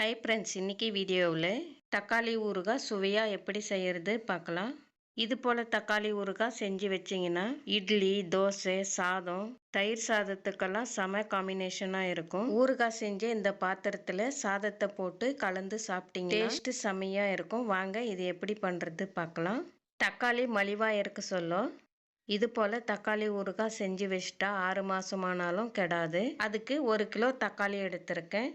Hi friends இன்றைக்கி வீடியோவில் தக்காளி ஊறுகாய் சுவையாக எப்படி செய்கிறது பார்க்கலாம். இது போல் தக்காளி ஊறுகாய் செஞ்சு வச்சிங்கன்னா இட்லி தோசை சாதம் தயிர் சாதத்துக்கெல்லாம் செம காம்பினேஷனாக இருக்கும். ஊறுகாய் செஞ்சு இந்த பாத்திரத்தில் சாதத்தை போட்டு கலந்து சாப்பிட்டீங்க டேஸ்ட்டு செம்மையாக இருக்கும். வாங்க இது எப்படி பண்ணுறது பார்க்கலாம். தக்காளி மலிவாக இருக்க சொல்லும். இது போல் தக்காளி ஊறுகாய் செஞ்சு வச்சுட்டா ஆறு மாதமானாலும் கெடாது. அதுக்கு ஒரு கிலோ தக்காளி எடுத்திருக்கேன்.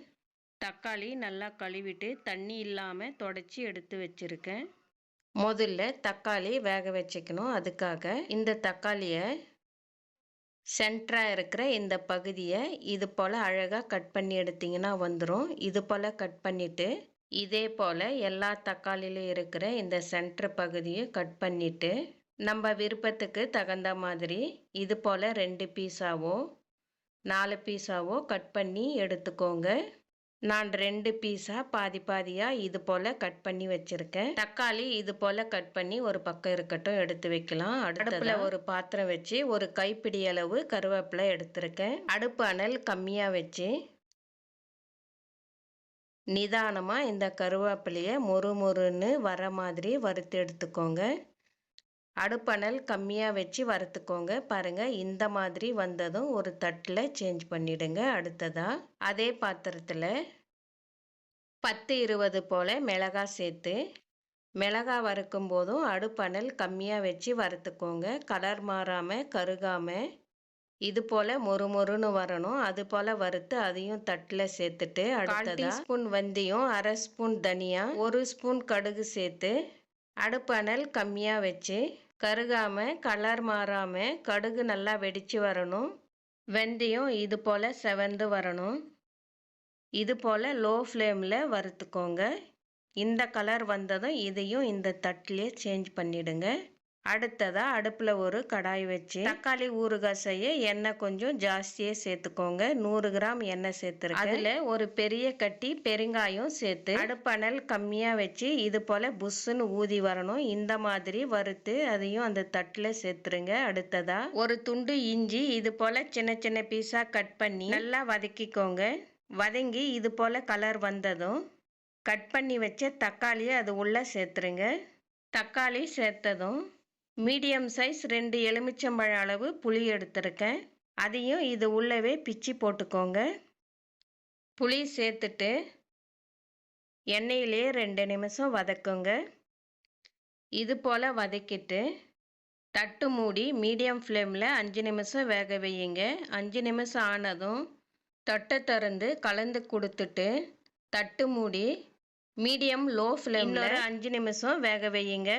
தக்காளி நல்லா கழுவிட்டு தண்ணி இல்லாமல் தொடச்சி எடுத்து வச்சுருக்கேன். முதல்ல தக்காளி வேக வச்சுக்கணும். அதுக்காக இந்த தக்காளியை சென்டராக இருக்கிற இந்த பகுதியை இது போல் அழகாக கட் பண்ணி எடுத்திங்கன்னா வந்துடும் இது போல் கட் பண்ணிவிட்டு இதே போல் எல்லா தக்காளியிலும் இருக்கிற இந்த சென்டர் பகுதியை கட் பண்ணிவிட்டு நம்ம விருப்பத்துக்கு தகுந்த மாதிரி இது போல் ரெண்டு பீஸாவோ நாலு பீஸாவோ கட் பண்ணி எடுத்துக்கோங்க. நான் ரெண்டு பீஸாக பாதி பாதியாக இது போல் கட் பண்ணி வச்சுருக்கேன். தக்காளி இது போல் கட் பண்ணி ஒரு பக்கம் இருக்கட்டும் எடுத்து வைக்கலாம். அடுப்பில் ஒரு பாத்திரம் வச்சு ஒரு கைப்பிடி அளவு கருவேப்பிலை எடுத்திருக்கேன். அடுப்பு அனல் கம்மியாக வச்சு நிதானமாக இந்த கருவேப்பிலையை மொறு மொறுன்னு வர மாதிரி வறுத்து எடுத்துக்கோங்க. அடுப்பணல் கம்மியாக வச்சு வறுத்துக்கோங்க. பாருங்கள் இந்த மாதிரி வந்ததும் ஒரு தட்டில் சேஞ்ச் பண்ணிவிடுங்க அடுத்ததாக அதே பாத்திரத்தில் பத்து இருபது போல் மிளகாய் சேர்த்து மிளகாய் வறுக்கும் போதும் அடுப்பணல் கம்மியாக வச்சு வறுத்துக்கோங்க. கலர் மாறாமல் கருகாமல் இது போல் மொறு மொறுன்னு வரணும். அது போல் வறுத்து அதையும் தட்டில் சேர்த்துட்டு அடுத்த ஸ்பூன் வந்தியும் அரை ஸ்பூன் தனியா ஒரு ஸ்பூன் கடுகு சேர்த்து அடுப்பணல் கம்மியாக வச்சு கருகாமல் கலர் மாறாமல் கடுகு நல்லா வெடித்து வரணும். வெந்தயம் இது போல் செவந்து வரணும். இது போல் லோ ஃப்ளேமில் வறுத்துக்கோங்க. இந்த கலர் வந்ததும் இதையும் இந்த தட்டிலே சேஞ்ச் பண்ணிவிடுங்க அடுத்ததாக அடுப்பில் ஒரு கடாய் வச்சு தக்காளி ஊறுகாய் செய்ய எண்ணெய் கொஞ்சம் ஜாஸ்தியே சேர்த்துக்கோங்க. நூறு கிராம் எண்ணெய் சேர்த்துருக்கேன். அதில் ஒரு பெரிய கட்டி பெருங்காயம் சேர்த்து அடுப்பணல் கம்மியாக வச்சு இது போல் புஷ்ஷுன்னு ஊதி வரணும். இந்த மாதிரி வறுத்து அதையும் அந்த தட்டில் சேர்த்துருங்க. அடுத்ததாக ஒரு துண்டு இஞ்சி இது போல் சின்ன சின்ன பீஸாக கட் பண்ணி நல்லா வதக்கிக்கோங்க. வதங்கி இது போல் கலர் வந்ததும் கட் பண்ணி வச்ச தக்காளியை அது உள்ளே சேர்த்துருங்க. தக்காளி சேர்த்ததும் மீடியம் சைஸ் ரெண்டு எலுமிச்சம்பழம் அளவு புளி எடுத்திருக்கேன். அதையும் இது உள்ளவே பிச்சு போட்டுக்கோங்க. புளி சேர்த்துட்டு எண்ணெயிலே ரெண்டு நிமிஷம் வதக்குங்க. இது போல் வதக்கிட்டு தட்டு மூடி மீடியம் ஃப்ளேமில் அஞ்சு நிமிஷம் வேக வையுங்க. அஞ்சு நிமிஷம் ஆனதும் தட்டை திறந்து கலந்து கொடுத்துட்டு தட்டு மூடி மீடியம் லோ ஃப்ளேமில் அஞ்சு நிமிஷம் வேக வையுங்க.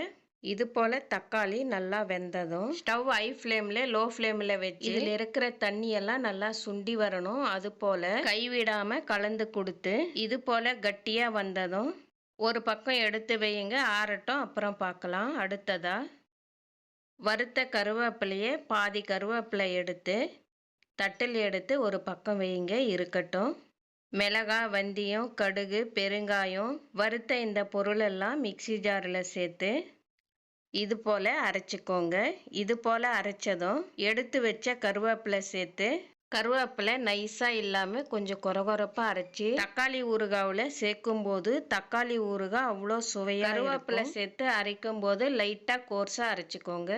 இது போல் தக்காளி நல்லா வெந்ததும் ஸ்டவ் ஹை ஃப்ளேமில் லோ ஃப்ளேமில் வச்சு இதில் இருக்கிற தண்ணியெல்லாம் நல்லா சுண்டி வரணும். அது போல் கைவிடாமல் கலந்து கொடுத்து இது போல் கட்டியாக வந்ததும் ஒரு பக்கம் எடுத்து வையுங்க. ஆறட்டும் அப்புறம் பார்க்கலாம். அடுத்ததாக வறுத்த கருவேப்பிலையே பாதி கருவேப்பிலை எடுத்து தட்டில் எடுத்து ஒரு பக்கம் வையுங்க. இருக்கட்டும். மிளகா வந்தியம் கடுகு பெருங்காயம் வறுத்த இந்த பொருளெல்லாம் மிக்சி ஜாரில் சேர்த்து இது போல் அரைச்சிக்கோங்க. இது போல் அரைச்சதும் எடுத்து வச்ச கருவேப்பிலை சேர்த்து கருவேப்பிலை நைஸாக இல்லாமல் கொஞ்சம் குறகுறப்பாக அரைச்சி தக்காளி ஊறுகாவில் சேர்க்கும் போது தக்காளி ஊறுகாய் அவ்வளோ சுவையாக கருவேப்பிலை சேர்த்து அரைக்கும் போது லைட்டாக கோர்ஸாக அரைச்சிக்கோங்க.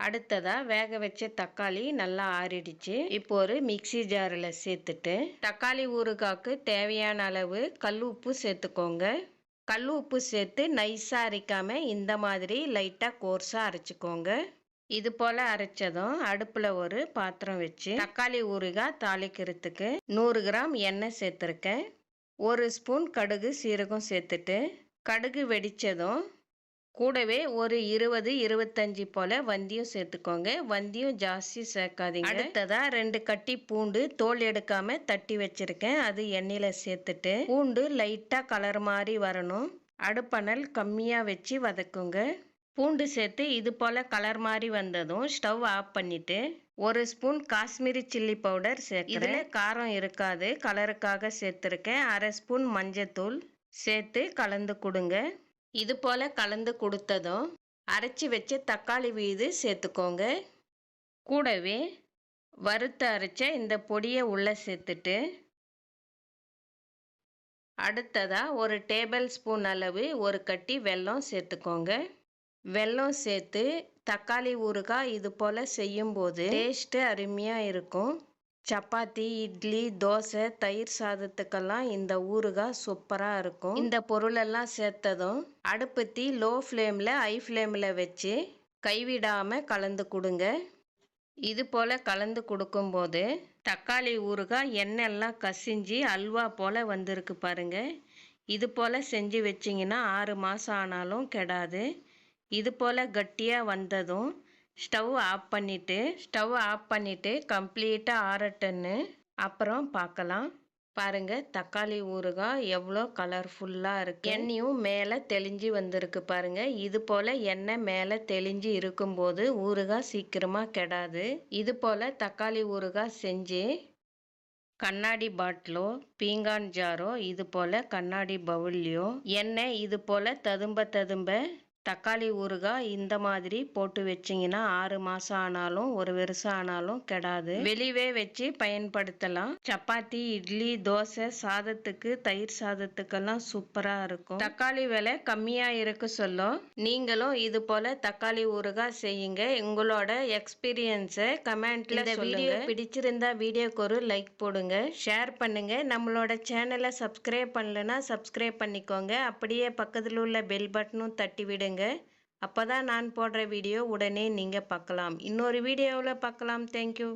அடுத்ததாக வேக வச்ச தக்காளி நல்லா ஆறிடுச்சு. இப்போ ஒரு மிக்சி ஜாரில் சேர்த்துட்டு தக்காளி ஊறுகாய்க்கு தேவையான அளவு கல் உப்பு சேர்த்துக்கோங்க. கல் உப்பு சேர்த்து நைஸாக அரைக்காமல் இந்த மாதிரி லைட்டாக கோர்ஸாக அரைச்சிக்கோங்க. இது போல் அரைச்சதும் அடுப்பில் ஒரு பாத்திரம் வச்சு தக்காளி ஊறுகாய் தாளிக்கிறதுக்கு நூறு கிராம் எண்ணெய் சேர்த்துருக்கேன். ஒரு ஸ்பூன் கடுகு சீரகம் சேர்த்துட்டு கடுகு வெடித்ததும் கூடவே ஒரு இருபது இருபத்தஞ்சி போல் வந்தியும் சேர்த்துக்கோங்க. வந்தியும் ஜாஸ்தி சேர்க்காதீங்க. அடுத்ததாக ரெண்டு கட்டி பூண்டு தோல் எடுக்காமல் தட்டி வச்சுருக்கேன். அது எண்ணெயில் சேர்த்துட்டு பூண்டு லைட்டாக கலர் மாதிரி வரணும். அடுப்பணல் கம்மியாக வச்சு வதக்குங்க. பூண்டு சேர்த்து இது போல் கலர் மாதிரி வந்ததும் ஸ்டவ் ஆஃப் பண்ணிவிட்டு ஒரு ஸ்பூன் காஷ்மீரி சில்லி பவுடர் சேர்க்குறேன். காரம் இருக்காது. கலருக்காக சேர்த்துருக்கேன். அரை ஸ்பூன் மஞ்சத்தூள் சேர்த்து கலந்து கொடுங்க. இது போல் கலந்து கொடுத்ததும் அரைச்சி வச்ச தக்காளி வீது சேர்த்துக்கோங்க. கூடவே வறுத்து அரைச்ச இந்த பொடியை உள்ளே சேர்த்துட்டு அடுத்ததாக ஒரு டேபிள் ஸ்பூன் அளவு ஒரு கட்டி வெல்லம் சேர்த்துக்கோங்க. வெல்லம் சேர்த்து தக்காளி ஊறுகாய் இது போல் செய்யும்போது டேஸ்ட்டு அருமையாக இருக்கும். சப்பாத்தி இட்லி தோசை தயிர் சாதத்துக்கெல்லாம் இந்த ஊறுகாய் சூப்பராக இருக்கும். இந்த பொருளெல்லாம் சேர்த்ததும் அடுப்பத்தி லோ ஃப்ளேமில் ஹை ஃப்ளேமில் வச்சு கைவிடாமல் கலந்து கொடுங்க. இது போல் கலந்து கொடுக்கும்போது தக்காளி ஊறுகாய் எண்ணெய்லாம் கசிஞ்சு அல்வா போல் வந்திருக்கு பாருங்கள் இது போல் செஞ்சு வச்சிங்கன்னா ஆறு மாதம் ஆனாலும் கெடாது. இது போல் கட்டியாக வந்ததும் ஸ்டவ் ஆஃப் பண்ணிவிட்டு ஸ்டவ் ஆஃப் பண்ணிவிட்டு கம்ப்ளீட்டாக ஆறட்டுன்னு அப்புறம் பார்க்கலாம் பாருங்க தக்காளி ஊறுகாய் எவ்வளோ கலர்ஃபுல்லாக இருக்குது எண்ணெயும் மேலே தெளிஞ்சு வந்திருக்கு பாருங்கள் இது போல் எண்ணெய் மேலே தெளிஞ்சு இருக்கும்போது ஊறுகாய் சீக்கிரமாக கெடாது. இது போல் தக்காளி ஊறுகாய் செஞ்சு கண்ணாடி பாட்டிலோ பீங்கான் ஜாரோ இது போல் கண்ணாடி பவுல்லையோ எண்ணெய் இது போல் ததும்ப ததும்ப தக்காளி ஊறுகாய் இந்த மாதிரி போட்டு வச்சிங்கன்னா ஆறு மாதம் ஆனாலும் ஒரு வருஷம் ஆனாலும் கெடாது. வெளியவே வச்சு பயன்படுத்தலாம். சப்பாத்தி இட்லி தோசை சாதத்துக்கு தயிர் சாதத்துக்கெல்லாம் சூப்பராக இருக்கும். தக்காளி விலை கம்மியாக இருக்கு சொல்லும். நீங்களும் இது போல் தக்காளி ஊறுகாய் செய்யுங்க. உங்களோட எக்ஸ்பீரியன்ஸை கமெண்ட்ல வீடியோ பிடிச்சிருந்தா வீடியோக்கு ஒரு லைக் போடுங்க. ஷேர் பண்ணுங்க. நம்மளோட சேனலை சப்ஸ்கிரைப் பண்ணலன்னா சப்ஸ்கிரைப் பண்ணிக்கோங்க. அப்படியே பக்கத்தில் உள்ள பெல் பட்டனும் தட்டி விடுங்க அப்போ தான் நான் போடுற வீடியோ உடனே நீங்கள் பார்க்கலாம். இன்னொரு வீடியோவில் பார்க்கலாம். தேங்க்யூ